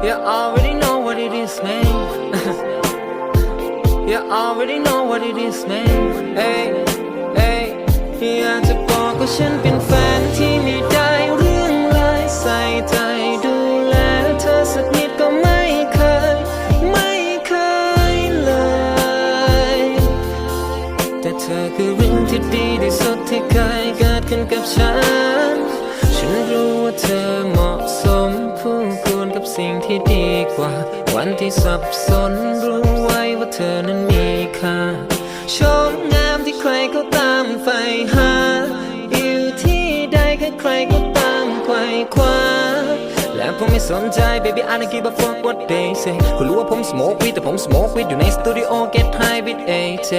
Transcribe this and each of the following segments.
You already know what it is, man. you already know what it is, man. Hey, hey. พี่อาจจะบอกว่าฉันเป็นแฟนที่ ที่ดีกว่า วันที่สับสนรู้ไว้ว่าเธอนั้นมีค่าชมงามที่ใครก็ตามใฝ่หาอยู่ที่ใดใครๆก็ตามไขว่คว้าและผมไม่สนใจ baby I don't give a fuck what they say คุณรู้ว่าผม smoke weed แต่ผม smoke weed อยู่ในสตูดิโอ get high with AJ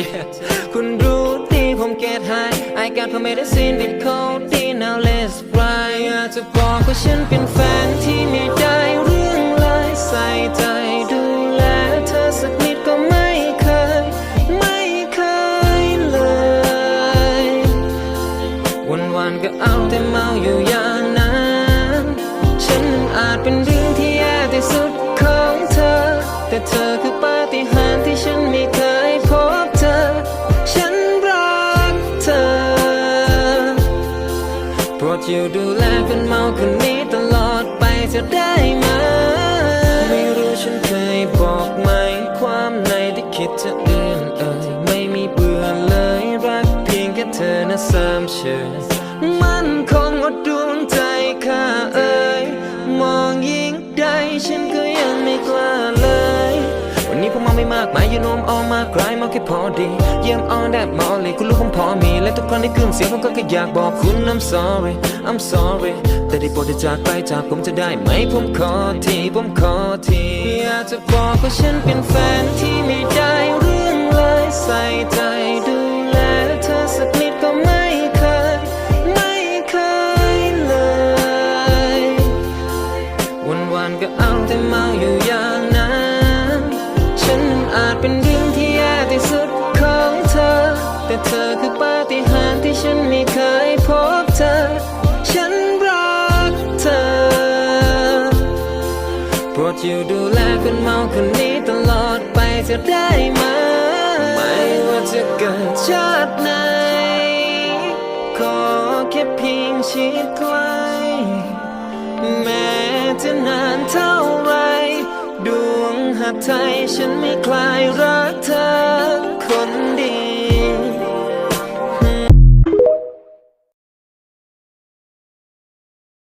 yeah คุณรู้ดีผม get high I got my medicine with codeine now let's fly อยากจะบอกว่าฉันเป็นแฟนที่ไม่ได้ ใส่ใจดูแลเธอสักนิดก็ไม่เคย ไม่เคยเลย วันวันก็เอาแต่เมาอยู่อย่างนั้น ฉันนั้นอาจเป็นเรื่องที่แย่ที่สุดของเธอ แต่เธอคือปาฏิหาริย์ที่ฉันไม่เคยพบเธอ ฉันรักเธอโปรดอยู่ดูแลคนเมาคนนี้ตลอดไปจะได้ไหม ไม่รู้ฉันเคยบอกไหม ความในที่คิดจะเอื่นเอ่ยไม่มีเบื่อเลยรักเพียงแค่เธอนะสามเชย ไม่มากมายยูโนมออกมากลายมาแค่พอดี เยี่ยมออนแดดมอลเลยคุณรู้ผมพอมี และทุกครั้งที่ขึ้นเสียงผมก็แค่อยากบอกคุณ I'm sorry I'm sorry แต่ได้โปรดจากไปจากผมจะได้ไหมผมขอทีผมขอทีอยากจะบอกว่าฉันเป็นแฟนที่ไม่ได้เรื่องเลยใส่ใจด้วย ฉันไม่เคยพบเธอ ฉันรักเธอ โปรดอยู่ดูแลคนเมาคนนี้ตลอดไปจะได้ไหมไม่ว่าจะเกิดชาติไหน ขอแค่เพียงชิดใกล้แม้จะนานเท่าไรดวงหักไทยฉันไม่คลายรักเธอคน